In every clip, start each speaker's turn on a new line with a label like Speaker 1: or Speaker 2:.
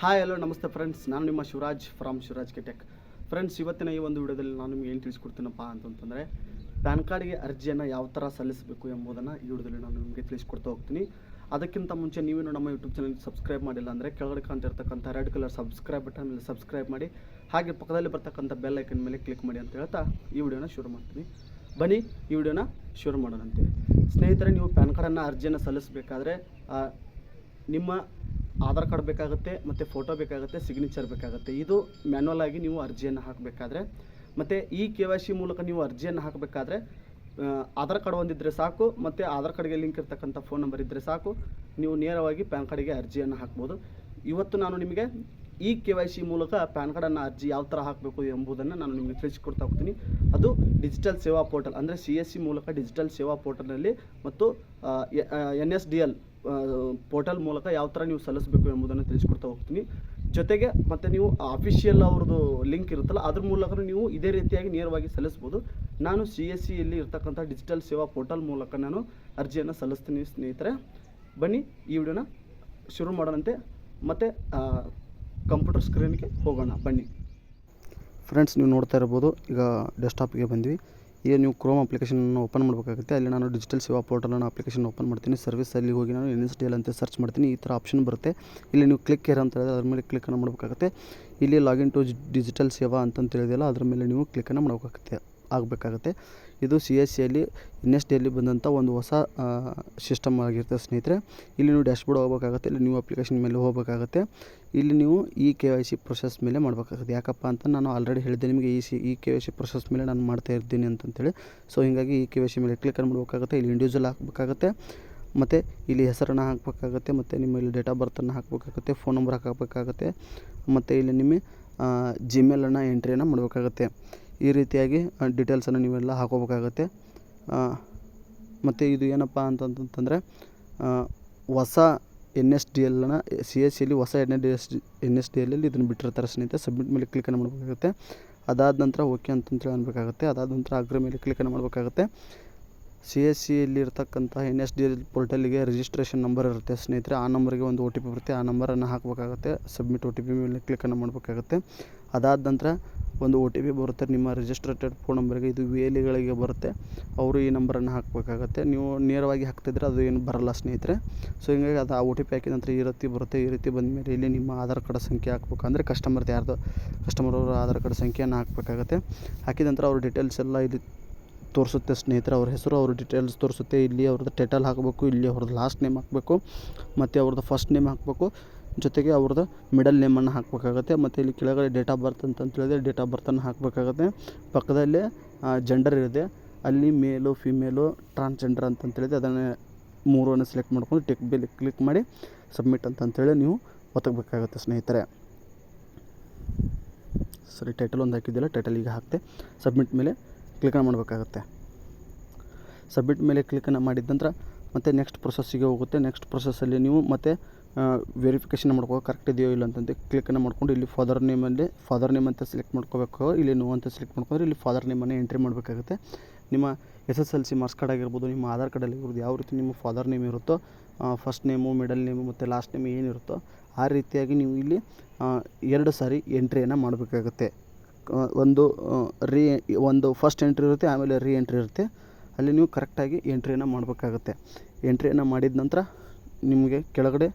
Speaker 1: Hi hello ನಮಸ್ತೆ friends ನಾನು ನಿಮ್ಮ Shivraj from Shivraj K tech friends ಇವತ್ತಿನ ಈ ಒಂದು ವಿಡಿಯೋದಲ್ಲಿ ನಾನು ನಿಮ್ಗೆ ಏನು ತಿಳಿಸ್ಕೊಡ್ತೀನಪ್ಪ ಅಂತಂತಂದರೆ ಪ್ಯಾನ್ ಕಾರ್ಡ್ಗೆ ಅರ್ಜಿಯನ್ನು ಯಾವ ಥರ ಸಲ್ಲಿಸಬೇಕು ಎಂಬುದನ್ನು ಈ ವಿಡಿಯೋದಲ್ಲಿ ನಾನು ನಿಮಗೆ ತಿಳಿಸ್ಕೊಡ್ತಾ ಹೋಗ್ತೀನಿ. ಅದಕ್ಕಿಂತ ಮುಂಚೆ ನೀವೇನು ನಮ್ಮ ಯೂಟ್ಯೂಬ್ ಚಾನಲ್ ಸಬ್ಸ್ಕ್ರೈಬ್ ಮಾಡಿಲ್ಲ ಅಂದರೆ, ಕೆಳಗಡೆ ಕಾಣ್ತಿರ್ತಕ್ಕಂಥ ರೆಡ್ ಕಲರ್ ಸಬ್ಸ್ಕ್ರೈಬ್ ಬಟನ್ ಮೇಲೆ ಸಬ್ಸ್ಕ್ರೈಬ್ ಮಾಡಿ, ಹಾಗೆ ಪಕ್ಕದಲ್ಲಿ ಬರ್ತಕ್ಕಂಥ ಬೆಲ್ ಐಕನ್ ಮೇಲೆ ಕ್ಲಿಕ್ ಮಾಡಿ ಅಂತ ಹೇಳ್ತಾ ಈ ವಿಡಿಯೋನ ಶುರು ಮಾಡ್ತೀನಿ. ಬನ್ನಿ, ಈ ವಿಡಿಯೋನ ಶುರು ಮಾಡೋಣಂತೆ. ಸ್ನೇಹಿತರೆ, ನೀವು ಪ್ಯಾನ್ ಕಾರ್ಡನ್ನು ಅರ್ಜಿಯನ್ನು ಸಲ್ಲಿಸಬೇಕಾದ್ರೆ ನಿಮ್ಮ ಆಧಾರ್ ಕಾರ್ಡ್ ಬೇಕಾಗುತ್ತೆ, ಮತ್ತು ಫೋಟೋ ಬೇಕಾಗುತ್ತೆ ಸಿಗ್ನೇಚರ್ ಬೇಕಾಗುತ್ತೆ. ಇದು ಮ್ಯಾನ್ಯಲ್ ಆಗಿ ನೀವು ಅರ್ಜಿಯನ್ನು ಹಾಕಬೇಕಾದ್ರೆ, ಮತ್ತು ಈ ಕೆ ವೈ ಸಿ ಮೂಲಕ ನೀವು ಅರ್ಜಿಯನ್ನು ಹಾಕಬೇಕಾದ್ರೆ ಆಧಾರ್ ಕಾರ್ಡ್ ಒಂದಿದ್ದರೆ ಸಾಕು, ಮತ್ತು ಆಧಾರ್ ಕಾರ್ಡ್ಗೆ ಲಿಂಕ್ ಇರ್ತಕ್ಕಂಥ ಫೋನ್ ನಂಬರ್ ಇದ್ದರೆ ಸಾಕು, ನೀವು ನೇರವಾಗಿ ಪ್ಯಾನ್ ಕಾರ್ಡಿಗೆ ಅರ್ಜಿಯನ್ನು ಹಾಕ್ಬೋದು. ಇವತ್ತು ನಾನು ನಿಮಗೆ ಈ ಕೆ ವೈ ಸಿ ಮೂಲಕ ಪ್ಯಾನ್ ಕಾರ್ಡನ್ನು ಅರ್ಜಿ ಯಾವ ಥರ ಹಾಕಬೇಕು ಎಂಬುದನ್ನು ನಾನು ನಿಮಗೆ ತಿಳಿಸಿಕೊಡ್ತಾ ಹೋಗ್ತೀನಿ. ಅದು ಡಿಜಿಟಲ್ ಸೇವಾ ಪೋರ್ಟಲ್, ಅಂದರೆ ಸಿ ಎಸ್ ಸಿ ಮೂಲಕ ಡಿಜಿಟಲ್ ಸೇವಾ ಪೋರ್ಟಲ್ನಲ್ಲಿ ಮತ್ತು N S D L portal ಮೂಲಕ ಯಾವ ಥರ ನೀವು ಸಲ್ಲಿಸಬೇಕು ಎಂಬುದನ್ನು ತಿಳಿಸ್ಕೊಡ್ತಾ ಹೋಗ್ತೀನಿ. ಜೊತೆಗೆ ಮತ್ತು ನೀವು ಅಫಿಷಿಯಲ್ ಅವ್ರದ್ದು ಲಿಂಕ್ ಇರುತ್ತಲ್ಲ, ಅದ್ರ ಮೂಲಕ ನೀವು ಇದೇ ರೀತಿಯಾಗಿ ನೇರವಾಗಿ ಸಲ್ಲಿಸ್ಬೋದು. ನಾನು ಸಿ ಎಸ್ ಸಿಯಲ್ಲಿ ಇರ್ತಕ್ಕಂಥ ಡಿಜಿಟಲ್ ಸೇವಾ ಪೋರ್ಟಲ್ ಮೂಲಕ ನಾನು ಅರ್ಜಿಯನ್ನು ಸಲ್ಲಿಸ್ತೀನಿ ಸ್ನೇಹಿತರೆ. ಬನ್ನಿ, ಈ ವಿಡಿಯೋನ ಶುರು ಮಾಡೋಣಂತೆ. ಮತ್ತು ಕಂಪ್ಯೂಟರ್ ಸ್ಕ್ರೀನ್ಗೆ ಹೋಗೋಣ, ಬನ್ನಿ. ಫ್ರೆಂಡ್ಸ್ ನೀವು ನೋಡ್ತಾ ಇರ್ಬೋದು, ಈಗ ಡೆಸ್ಕ್ಟಾಪ್ಗೆ ಬಂದ್ವಿ. ಈಗ ನೀವು ಕ್ರೋಮ್ ಅಪ್ಲಿಕೇಶನ್ ಓಪನ್ ಮಾಡಬೇಕಾಗುತ್ತೆ. ಅಲ್ಲಿ ನಾನು ಡಿಜಿಟಲ್ ಸೇವಾ ಪೋರ್ಟಲನ್ನು ಅಪ್ಲಿಕೇಶನ್ ಓಪನ್ ಮಾಡ್ತೀನಿ. ಸರ್ವಿಸ್ ಅಲ್ಲಿ ಹೋಗಿ ನಾನು ಎನ್ ಎಸ್ ಡಿ ಎಲ್ ಅಂತ ಸರ್ಚ್ ಮಾಡ್ತೀನಿ. ಈ ಥರ ಆಪ್ಷನ್ ಬರುತ್ತೆ. ಇಲ್ಲಿ ನೀವು ಕ್ಲಿಕ್ ಏರ್ ಅಂತ ಹೇಳಿದ್ರೆ ಅದ್ರ ಮೇಲೆ ಕ್ಲಿಕ್ಕನ್ನು ಮಾಡಬೇಕಾಗುತ್ತೆ. ಇಲ್ಲಿ ಲಾಗಿನ್ ಟು ಡಿಜಿಟಲ್ ಸೇವಾ ಅಂತಂತ ಹೇಳಿದೆಯಲ್ಲ ಅದ್ರ ಮೇಲೆ ನೀವು ಕ್ಲಿಕ್ಕನ್ನು ಮಾಡಬೇಕಾಗುತ್ತೆ, ಆಗಬೇಕಾಗುತ್ತೆ. ಇದು ಸಿ ಎಸ್ ಸಿಯಲ್ಲಿ ಎನ್ ಎಸ್ ಡಿಯಲ್ಲಿ ಬಂದಂಥ ಒಂದು ಹೊಸ ಸಿಸ್ಟಮ್ ಆಗಿರ್ತದೆ ಸ್ನೇಹಿತರೆ. ಇಲ್ಲಿ ನೀವು ಡ್ಯಾಶ್ಬೋರ್ಡ್ ಹೋಗಬೇಕಾಗುತ್ತೆ. ಇಲ್ಲಿ ನ್ಯೂ ಅಪ್ಲಿಕೇಶನ್ ಮೇಲೆ ಹೋಗಬೇಕಾಗುತ್ತೆ. ಇಲ್ಲಿ ನೀವು E K Y C process ಮೇಲೆ ಮಾಡಬೇಕಾಗುತ್ತೆ. ಯಾಕಪ್ಪ ಅಂತ ನಾನು ಆಲ್ರೆಡಿ ಹೇಳಿದೆ ನಿಮಗೆ ಈ C E K Y C process ಮೇಲೆ ನಾನು ಮಾಡ್ತಾ ಇರ್ತೀನಿ ಅಂತಂತೇಳಿ. ಸೊ ಹೀಗಾಗಿ ಇ ಕೆ ವೈ ಸಿ ಮೇಲೆ ಕ್ಲಿಕ್ ಮಾಡಬೇಕಾಗುತ್ತೆ. ಇಲ್ಲಿ ಇಂಡಿವಿಜುವಲ್ ಹಾಕಬೇಕಾಗುತ್ತೆ. ಮತ್ತು ಇಲ್ಲಿ ಹೆಸರನ್ನು ಹಾಕಬೇಕಾಗುತ್ತೆ. ಮತ್ತು ನಿಮ್ಮ ಇಲ್ಲಿ ಡೇಟ್ ಆಫ್ ಬರ್ತನ್ನು ಹಾಕಬೇಕಾಗುತ್ತೆ. ಫೋನ್ ನಂಬರ್ ಹಾಕಬೇಕಾಗುತ್ತೆ. ಮತ್ತು ಇಲ್ಲಿ ನಿಮ್ಮ ಜಿಮೇಲನ್ನು ಎಂಟ್ರಿಯನ್ನು ಮಾಡಬೇಕಾಗುತ್ತೆ. ಈ ರೀತಿಯಾಗಿ ಡೀಟೇಲ್ಸನ್ನು ನೀವೆಲ್ಲ ಹಾಕೋಬೇಕಾಗುತ್ತೆ. ಮತ್ತು ಇದು ಏನಪ್ಪ ಅಂತಂತಂದರೆ ಹೊಸ ಎನ್ ಎಸ್ ಡಿ ಎಲ್ನ ಸಿ ಎಸ್ ಸಿಯಲ್ಲಿ ಹೊಸ N D S N S D ಎಲ್ಲಲ್ಲಿ ಇದನ್ನು ಬಿಟ್ಟಿರ್ತಾರೆ ಸ್ನೇಹಿತರೆ ಸಬ್ಮಿಟ್ ಮೇಲೆ ಕ್ಲಿಕ್ ಮಾಡಬೇಕಾಗುತ್ತೆ. ಅದಾದ ನಂತರ ಓಕೆ ಅಂತಂತೇಳಿ ಅನ್ಬೇಕಾಗುತ್ತೆ. ಅದಾದ ನಂತರ ಅಗ್ರಿ ಮೇಲೆ ಕ್ಲಿಕ್ ಮಾಡಬೇಕಾಗುತ್ತೆ. ಸಿ ಎಸ್ ಸಿಯಲ್ಲಿ ಇರ್ತಕ್ಕಂಥ ಎನ್ ಎಸ್ ಡಿ ಎಲ್ ಪೋರ್ಟಲ್ಗೆ ರಿಜಿಸ್ಟ್ರೇಷನ್ ನಂಬರ್ ಇರುತ್ತೆ ಸ್ನೇಹಿತರೆ. ಆ ನಂಬರ್ಗೆ ಒಂದು ಒ ಟಿ ಪಿ ಬರುತ್ತೆ. ಆ ನಂಬರನ್ನು ಹಾಕಬೇಕಾಗುತ್ತೆ. ಸಬ್ಮಿಟ್ ಒ ಟಿ ಪಿ ಮೇಲೆ ಕ್ಲಿಕ್ಕನ್ನು ಮಾಡಬೇಕಾಗುತ್ತೆ. ಅದಾದ ನಂತರ ಒಂದು ಒ ಟಿ ಪಿ ಬರುತ್ತೆ, ನಿಮ್ಮ ರಿಜಿಸ್ಟ್ರೇಟೆಡ್ ಫೋನ್ ನಂಬರ್ಗೆ ಇದು ವಿ ಬರುತ್ತೆ. ಅವರು ಈ ನಂಬರನ್ನು ಹಾಕಬೇಕಾಗತ್ತೆ. ನೀವು ನೇರವಾಗಿ ಹಾಕ್ತಿದ್ರೆ ಅದು ಏನು ಬರಲ್ಲ ಸ್ನೇಹಿತರೆ. ಸೊ ಹಿಂಗಾಗಿ ಅದು ಆ ಒ ಟಿ ಪಿ ಹಾಕಿದ ನಂತರ ಈ ರೀತಿ ಬರುತ್ತೆ. ಈ ರೀತಿ ಬಂದ ಮೇಲೆ ಇಲ್ಲಿ ನಿಮ್ಮ ಆಧಾರ್ ಕಾರ್ಡ್ ಸಂಖ್ಯೆ ಹಾಕ್ಬೇಕು ಅಂದರೆ ಕಸ್ಟಮರ್ದು ಯಾರ್ದು ಕಸ್ಟಮರ್ ಅವರ ಆಧಾರ್ ಕಾರ್ಡ್ ಸಂಖ್ಯೆಯನ್ನು ಹಾಕಬೇಕಾಗತ್ತೆ. ಹಾಕಿದ ನಂತರ ಅವ್ರ ಡೀಟೇಲ್ಸ್ ಎಲ್ಲ ಇಲ್ಲಿ ತೋರಿಸುತ್ತೆ ಸ್ನೇಹಿತರೆ. ಅವ್ರ ಹೆಸರು, ಅವ್ರ ಡೀಟೇಲ್ಸ್ ತೋರಿಸುತ್ತೆ. ಇಲ್ಲಿ ಅವ್ರದ್ದು ಟೈಟಲ್ ಹಾಕಬೇಕು, ಇಲ್ಲಿ ಅವ್ರದ್ದು ಲಾಸ್ಟ್ ನೇಮ್ ಹಾಕಬೇಕು, ಮತ್ತು ಅವ್ರದ್ದು ಫಸ್ಟ್ ನೇಮ್ ಹಾಕಬೇಕು. ಜೊತೆಗೆ ಅವ್ರದ್ದು ಮಿಡಲ್ ನೇಮನ್ನು ಹಾಕಬೇಕಾಗುತ್ತೆ. ಮತ್ತು ಇಲ್ಲಿ ಕೆಳಗಡೆ ಡೇಟ್ ಆಫ್ ಬರ್ತ್ ಅಂತ ಹೇಳಿದ್ರೆ ಡೇಟ್ ಆಫ್ ಬರ್ತನ್ನು ಹಾಕಬೇಕಾಗುತ್ತೆ. ಪಕ್ಕದಲ್ಲೇ ಜೆಂಡರ್ ಇರುತ್ತೆ. ಅಲ್ಲಿ ಮೇಲು ಫಿಮೇಲು ಟ್ರಾನ್ಸ್ಜೆಂಡರ್ ಅಂತಂತೇಳಿದರೆ ಅದನ್ನು ಮೂರನ್ನು ಸೆಲೆಕ್ಟ್ ಮಾಡ್ಕೊಂಡು ಟಿಕ್ ಬಿಲ್ ಕ್ಲಿಕ್ ಮಾಡಿ ಸಬ್ಮಿಟ್ ಅಂತಂತೇಳಿ ನೀವು ಒತ್ತಬೇಕಾಗುತ್ತೆ ಸ್ನೇಹಿತರೆ. ಸರಿ ಟೈಟಲ್ ಒಂದು ಹಾಕಿದ್ದಿಲ್ಲ ಟೈಟಲ್ ಈಗ ಹಾಕ್ತೆ. ಸಬ್ಮಿಟ್ ಮೇಲೆ ಕ್ಲಿಕ್ಕನ್ನು ಮಾಡಬೇಕಾಗತ್ತೆ. ಸಬ್ಮಿಟ್ ಮೇಲೆ ಕ್ಲಿಕ್ಕನ್ನು ಮಾಡಿದ ನಂತರ ಮತ್ತು ನೆಕ್ಸ್ಟ್ ಪ್ರೊಸೆಸ್ಸಿಗೆ ಹೋಗುತ್ತೆ. ನೆಕ್ಸ್ಟ್ ಪ್ರೊಸೆಸ್ಸಲ್ಲಿ ನೀವು ಮತ್ತೆ ವೆರಿಫಿಕೇಷನ್ ಮಾಡ್ಕೋ ಕರೆಕ್ಟ್ ಇದೆಯೋ ಇಲ್ಲ ಅಂತಂದು ಕ್ಲಿಕ್ಕನ್ನು ಮಾಡ್ಕೊಂಡು ಇಲ್ಲಿ ಫಾದರ್ ನೇಮಲ್ಲಿ ಫಾದರ್ ನೇಮ್ ಅಂತ ಸೆಲೆಕ್ಟ್ ಮಾಡ್ಕೋಬೇಕು, ಇಲ್ಲಿ ನೋ ಅಂತ ಸೆಲೆಕ್ಟ್ ಮಾಡ್ಕೊಂಡ್ರೆ ಇಲ್ಲಿ ಫಾದರ್ ನೇಮನ್ನು ಎಂಟ್ರಿ ಮಾಡಬೇಕಾಗುತ್ತೆ. ನಿಮ್ಮ S S L C marks card ಆಗಿರ್ಬೋದು, ನಿಮ್ಮ ಆಧಾರ್ ಕಾರ್ಡಲ್ಲಿ ಇರ್ಬೋದು ಯಾವ ರೀತಿ ನಿಮ್ಮ ಫಾದರ್ ನೇಮ್ ಇರುತ್ತೋ ಫಸ್ಟ್ ನೇಮು ಮಿಡಲ್ ನೇಮು ಮತ್ತು ಲಾಸ್ಟ್ ನೇಮ್ ಏನಿರುತ್ತೋ, ಆ ರೀತಿಯಾಗಿ ನೀವು ಇಲ್ಲಿ ಎರಡು ಸಾರಿ ಎಂಟ್ರಿಯನ್ನು ಮಾಡಬೇಕಾಗುತ್ತೆ. ಒಂದು ರೀ ಒಂದು ಫಸ್ಟ್ ಎಂಟ್ರಿ ಇರುತ್ತೆ, ಆಮೇಲೆ ರೀ ಎಂಟ್ರಿ ಇರುತ್ತೆ. ಅಲ್ಲಿ ನೀವು ಕರೆಕ್ಟಾಗಿ ಎಂಟ್ರಿಯನ್ನು ಮಾಡಬೇಕಾಗುತ್ತೆ. ಎಂಟ್ರಿಯನ್ನು ಮಾಡಿದ ನಂತರ ನಿಮಗೆ ಕೆಳಗಡೆ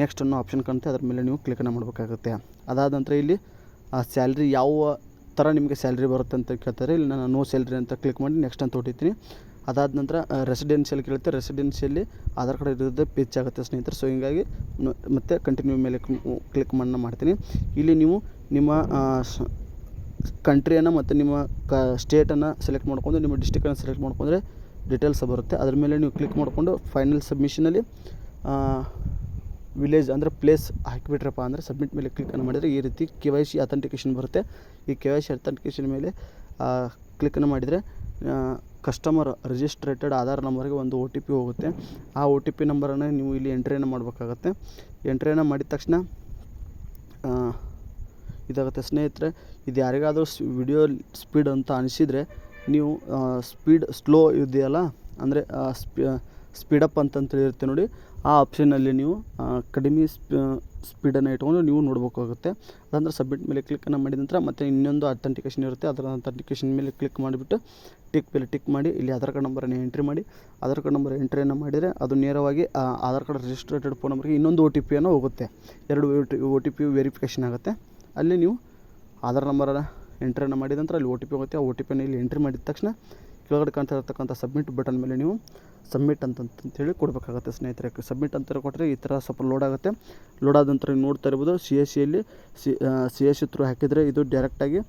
Speaker 1: ನೆಕ್ಸ್ಟ್ ಅನ್ನೋ ಆಪ್ಷನ್ ಕಾಣುತ್ತೆ. ಅದ್ರ ಮೇಲೆ ನೀವು ಕ್ಲಿಕ್ಕನ್ನು ಮಾಡಬೇಕಾಗುತ್ತೆ. ಅದಾದ ನಂತರ ಇಲ್ಲಿ, ಆ ಸ್ಯಾಲ್ರಿ ಯಾವ ಥರ ನಿಮಗೆ ಸ್ಯಾಲ್ರಿ ಬರುತ್ತೆ ಅಂತ ಕೇಳ್ತಾರೆ. ಇಲ್ಲಿ ನಾನು ನೋ ಸ್ಯಾಲ್ರಿ ಅಂತ ಕ್ಲಿಕ್ ಮಾಡಿ ನೆಕ್ಸ್ಟ್ ಅಂತ ಹೊಡಿತೀನಿ ಅದಾದ ನಂತರ ರೆಸಿಡೆನ್ಷಿಯಲ್ ಕೇಳುತ್ತೆ. ರೆಸಿಡೆನ್ಷಿಯಲ್ಲಿ ಆಧಾರ್ ಕಾರ್ಡ್ ಇರೋದೇ ಪಿಚ್ ಆಗುತ್ತೆ ಸ್ನೇಹಿತರೆ. ಸೊ ಹಿಂಗಾಗಿ ಮತ್ತೆ ಕಂಟಿನ್ಯೂ ಮೇಲೆ ಕ್ಲಿಕ್ ಮಾಡಿ ಮಾಡ್ತೀನಿ. ಇಲ್ಲಿ ನೀವು ನಿಮ್ಮ ಕಂಟ್ರಿಯನ್ನು ಮತ್ತು ನಿಮ್ಮ ಕ ಸ್ಟೇಟನ್ನು ಸೆಲೆಕ್ಟ್ ಮಾಡ್ಕೊಂಡು, ನಿಮ್ಮ ಡಿಸ್ಟಿಕನ್ನು ಸೆಲೆಕ್ಟ್ ಮಾಡ್ಕೊಂಡ್ರೆ ಡೀಟೇಲ್ಸ್ ಬರುತ್ತೆ. ಅದ್ರ ಮೇಲೆ ನೀವು ಕ್ಲಿಕ್ ಮಾಡಿಕೊಂಡು ಫೈನಲ್ ಸಬ್ಮಿಷನಲ್ಲಿ ವಿಲೇಜ್ ಅಂದರೆ ಪ್ಲೇಸ್ ಹಾಕಿಬಿಟ್ರಪ್ಪ ಅಂದರೆ ಸಬ್ಮಿಟ್ ಮೇಲೆ ಕ್ಲಿಕ್ಕನ್ನು ಮಾಡಿದರೆ ಈ ರೀತಿ ಕೆ ವೈ ಸಿ ಅಥೆಂಟಿಕೇಷನ್ ಬರುತ್ತೆ. ಈ ಕೆ ವೈ ಸಿ ಅಥೆಂಟಿಕೇಷನ್ ಮೇಲೆ ಕ್ಲಿಕ್ಕನ್ನು ಮಾಡಿದರೆ ಕಸ್ಟಮರ್ ರಿಜಿಸ್ಟ್ರೇಟೆಡ್ ಆಧಾರ್ ನಂಬರ್ಗೆ ಒಂದು ಒ ಟಿ ಪಿ ಹೋಗುತ್ತೆ. ಆ ಒ ಟಿ ಪಿ ನಂಬರನ್ನು ನೀವು ಇಲ್ಲಿ ಎಂಟ್ರಿಯನ್ನು ಮಾಡಬೇಕಾಗತ್ತೆ. ಎಂಟ್ರಿಯನ್ನು ಮಾಡಿದ ತಕ್ಷಣ ಇದಾಗುತ್ತೆ, ಸ್ನೇಹಿತರೆ, ಇದು ಯಾರಿಗಾದರೂ ವಿಡಿಯೋ ಸ್ಪೀಡ್ ಅಂತ ಅನಿಸಿದರೆ, ನೀವು ಸ್ಪೀಡ್ ಸ್ಲೋ ಇದೆಯಲ್ಲ, ಅಂದರೆ ಸ್ಪೀಡಪ್ ಅಂತಂತೇಳಿರುತ್ತೆ ನೋಡಿ. ಆ ಆಪ್ಷನಲ್ಲಿ ನೀವು ಕಡಿಮೆ ಸ್ಪೀಡನ್ನು ಇಟ್ಕೊಂಡು ನೀವು ನೋಡಬೇಕಾಗುತ್ತೆ. ಅದಂದ್ರೆ ಸಬ್ಮಿಟ್ ಮೇಲೆ ಕ್ಲಿಕ್ಕನ್ನು ಮಾಡಿದ ನಂತರ ಮತ್ತೆ ಇನ್ನೊಂದು ಅಥೆಂಟಿಕೇಶನ್ ಇರುತ್ತೆ. ಅದರ ಅಥೆಂಟಿಕೇಶನ್ ಮೇಲೆ ಕ್ಲಿಕ್ ಮಾಡಿಬಿಟ್ಟು ಟಿಕ್ ಮೇಲೆ ಟಿಕ್ ಮಾಡಿ, ಇಲ್ಲಿ ಆಧಾರ್ ಕಾರ್ಡ್ ನಂಬರನ್ನು ಎಂಟ್ರಿ ಮಾಡಿ. ಆಧಾರ್ ಕಾರ್ಡ್ ನಂಬರ್ ಎಂಟ್ರಿಯನ್ನು ಮಾಡಿದರೆ ಅದು ನೇರವಾಗಿ ಆಧಾರ್ ಕಾರ್ಡ್ ರಿಜಿಸ್ಟ್ರೇಟೆಡ್ ಫೋನ್ ನಂಬರ್ಗೆ ಇನ್ನೊಂದು ಒ ಟಿ ಪಿಯನ್ನು ಹೋಗುತ್ತೆ. ಎರಡು ಒ ಟಿ ಪಿ ವೆರಿಫಿಕೇಷನ್ ಆಗುತ್ತೆ. ಅಲ್ಲಿ ನೀವು ಆಧಾರ್ ನಂಬರನ್ನು ಎಂಟ್ರಿಯನ್ನು ಮಾಡಿದ ನಂತರ ಅಲ್ಲಿ ಒ ಟಿ ಪಿ ಹೋಗುತ್ತೆ. ಆ ಒ ಟಿ ಪಿಯನ್ನು ಇಲ್ಲಿ ಎಂಟ್ರಿ ಮಾಡಿದ ತಕ್ಷಣ ಕೆಳಗಡೆ ಕಾಣ್ತಾ ಇರತಕ್ಕಂಥ ಸಬ್ಮಿಟ್ ಬಟನ್ ಮೇಲೆ ನೀವು ಸಬ್ಮಿಟ್ ಅಂತಂತೇಳಿ ಕೊಡಬೇಕಾಗುತ್ತೆ ಸ್ನೇಹಿತರೆ. ಸಬ್ಮಿಟ್ ಅಂತ ಕೊಟ್ಟರೆ ಈ ಥರ ಸ್ವಲ್ಪ ಲೋಡ್ ಆಗುತ್ತೆ. ಲೋಡ್ ಆದ ನಂತರ ನೋಡ್ತಾ ಇರ್ಬೋದು ಸಿ ಎಸ್ ಸಿಯಲ್ಲಿ C C S C through ಹಾಕಿದರೆ ಇದು ಡೈರೆಕ್ಟಾಗಿ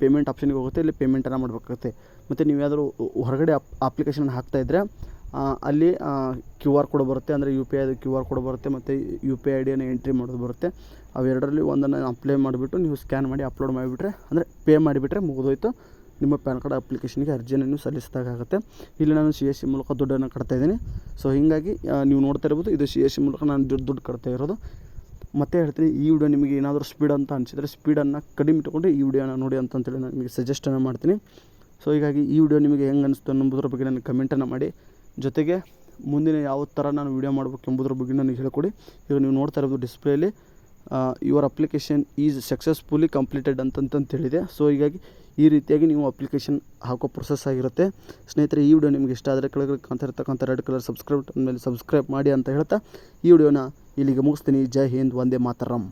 Speaker 1: ಪೇಮೆಂಟ್ ಆಪ್ಷನ್ಗೆ ಹೋಗುತ್ತೆ. ಇಲ್ಲಿ ಪೇಮೆಂಟನ್ನು ಮಾಡಬೇಕಾಗುತ್ತೆ. ಮತ್ತು ನೀವು ಯಾವ್ದಾದ್ರು ಹೊರಗಡೆ ಅಪ್ ಅಪ್ಲಿಕೇಶನ್ ಹಾಕ್ತಾಯಿದ್ರೆ ಅಲ್ಲಿ ಕ್ಯೂ ಆರ್ ಕೋಡ್ ಬರುತ್ತೆ. ಅಂದರೆ ಯು ಪಿ ಐದು ಕ್ಯೂ ಆರ್ ಕೋಡ್ ಬರುತ್ತೆ. ಮತ್ತು ಯು ಪಿ ಐ ಡಿಯನ್ನು ಎಂಟ್ರಿ ಮಾಡೋದು ಬರುತ್ತೆ. ಅವೆರಡರಲ್ಲಿ ಒಂದನ್ನು ಅಪ್ಲೈ ಮಾಡಿಬಿಟ್ಟು ನೀವು ಸ್ಕ್ಯಾನ್ ಮಾಡಿ ಅಪ್ಲೋಡ್ ಮಾಡಿಬಿಟ್ರೆ, ಅಂದರೆ ಪೇ ಮಾಡಿಬಿಟ್ರೆ ಮುಗಿದೋಯ್ತು. ನಿಮ್ಮ ಪ್ಯಾನ್ ಕಾರ್ಡ್ ಅಪ್ಲಿಕೇಶನ್ಗೆ ಅರ್ಜಿಯನ್ನು ಸಲ್ಲಿಸಿದಾಗುತ್ತೆ ಇಲ್ಲಿ ನಾನು ಸಿ ಎಸ್ ಸಿ ಮೂಲಕ ದುಡ್ಡನ್ನು ಕಟ್ತಾ ಇದ್ದೀನಿ. ಸೊ ಹೀಗಾಗಿ ನೀವು ನೋಡ್ತಾ ಇರ್ಬೋದು, ಇದು ಸಿ ಎಸ್ ಸಿ ಮೂಲಕ ನಾನು ದುಡ್ಡು ದುಡ್ಡು ಕಟ್ತಾ ಇರೋದು. ಮತ್ತೆ ಹೇಳ್ತೀನಿ, ಈ ವಿಡಿಯೋ ನಿಮಗೆ ಏನಾದರೂ ಸ್ಪೀಡ್ ಅಂತ ಅನಿಸಿದರೆ ಸ್ಪೀಡನ್ನು ಕಡಿಮೆ ಇಟ್ಕೊಂಡು ಈ ವಿಡಿಯೋನ ನೋಡಿ ಅಂತಂತೇಳಿ ನಾನು ನಿಮಗೆ ಸಜೆಸ್ಟನ್ನು ಮಾಡ್ತೀನಿ. ಸೊ ಹೀಗಾಗಿ ಈ ವಿಡಿಯೋ ನಿಮಗೆ ಹೆಂಗೆ ಅನಿಸ್ತು ಅನ್ನೋದ್ರ ಬಗ್ಗೆ ನನಗೆ ಕಮೆಂಟನ್ನು ಮಾಡಿ. ಜೊತೆಗೆ ಮುಂದಿನ ಯಾವ ಥರ ನಾನು ವಿಡಿಯೋ ಮಾಡಬೇಕು ಎಂಬುದ್ರ ಬಗ್ಗೆ ನನಗೆ ಹೇಳ್ಕೊಡಿ. ಈಗ ನೀವು ನೋಡ್ತಾ ಇರೋದು ಡಿಸ್ಪ್ಲೇಲಿ your application is successfully completed ಅಂತಂತಂತ ಹೇಳಿದೆ ಸೊ ಹೀಗಾಗಿ ಈ ರೀತಿಯಾಗಿ ನೀವು ಅಪ್ಲಿಕೇಶನ್ ಹಾಕೋ ಪ್ರೊಸೆಸ್ ಆಗಿರುತ್ತೆ. ಸ್ನೇಹಿತರೆ, ಈ ವಿಡಿಯೋ ನಿಮಗೆ ಇಷ್ಟ ಆದರೆ ಕೆಳಗಡೆ ಕಾಣ್ತಾ ಇರ್ತಕ್ಕಂಥ ರೆಡ್ ಕಲರ್ ಸಬ್ಸ್ಕ್ರೈಬ್ ಮೇಲೆ ಸಬ್ಸ್ಕ್ರೈಬ್ ಮಾಡಿ ಅಂತ ಹೇಳ್ತಾ ಈ ವಿಡಿಯೋನ ಇಲ್ಲಿಗೆ ಮುಗಿಸ್ತೀನಿ. ಜೈ ಹಿಂದ್, ವಂದೇ ಮಾತರಂ.